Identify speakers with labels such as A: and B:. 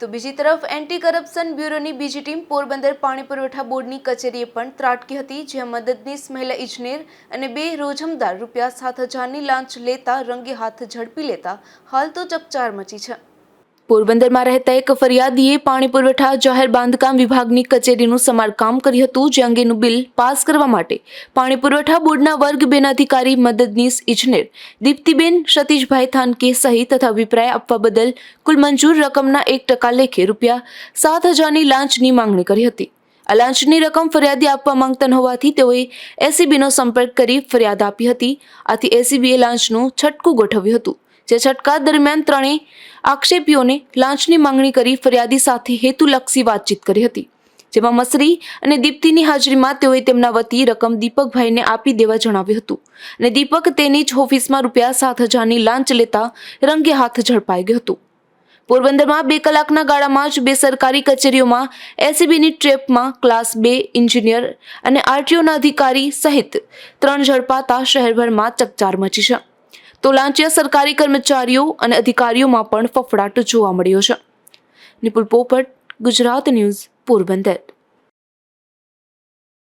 A: તો બીજી તરફ એન્ટી કરપ્શન બ્યુરોની બીજી ટીમ પોરબંદર પાણી પુરવઠા બોર્ડની કચેરીએ પણ ત્રાટકી હતી, જ્યાં મદદનીશ મહિલા ઇજનેર અને બે રોજમદાર રૂપિયા સાત હજારની લાંચ લેતા રંગે હાથ ઝડપી લેતા હાલ તો ચકચાર મચી છે. પોરબંદરમાં રહેતા એક ફરિયાદીએ પાણી પુરવઠા જાહેર બાંધકામ વિભાગની કચેરીનું સમારકામ કર્યું હતું, જે અંગેનું બિલ પાસ કરવા માટે. પાણી પુરવઠા બોર્ડના વર્ગ બેન અધિકારી મદદનીશ ઇજનેર દીપ્તિબેન સતીશભાઈ થાનકે સહી તથા અભિપ્રાય આપવા બદલ કુલ મંજૂર રકમના એક ટકા લેખે રૂપિયા સાત હજારની લાંચની માંગણી કરી હતી. આ લાંચની રકમ ફરિયાદી આપવા માંગતા હોવાથી તેઓએ એસીબીનો સંપર્ક કરી ફરિયાદ આપી હતી. આથી એસીબીએ લાંચનું છટકું ગોઠવ્યું હતું. જે છટકા દરમિયાન ત્રણેય આક્ષેપીઓને લાંચની માંગણી કરી ફરિયાદી સાથે હેતુલક્ષી વાતચીત કરી હતી, જેમાં મસરી અને દીપ્તિની હાજરીમાં તેઓએ તેમના વતી રકમ દીપકભાઈને આપી દેવા જણાવ્યું હતું અને દીપક તેની જ ઓફિસમાં રૂપિયા સાત હજારની લાંચ લેતા રંગે હાથ ઝડપાઈ ગયું હતું. પોરબંદરમાં બે કલાકના ગાળામાં જ બે સરકારી કચેરીઓમાં એસીબીની ટ્રેપમાં ક્લાસ બે ઇન્જિનિયર અને આરટીઓના અધિકારી સહિત ત્રણ ઝડપાતા શહેરભરમાં ચકચાર મચી છે. તો લાંચિયા સરકારી કર્મચારીઓ અને અધિકારીઓમાં પણ ફફડાટ જોવા મળ્યો છે. નિપુલ પોપટ, ગુજરાત ન્યૂઝ, પોરબંદર.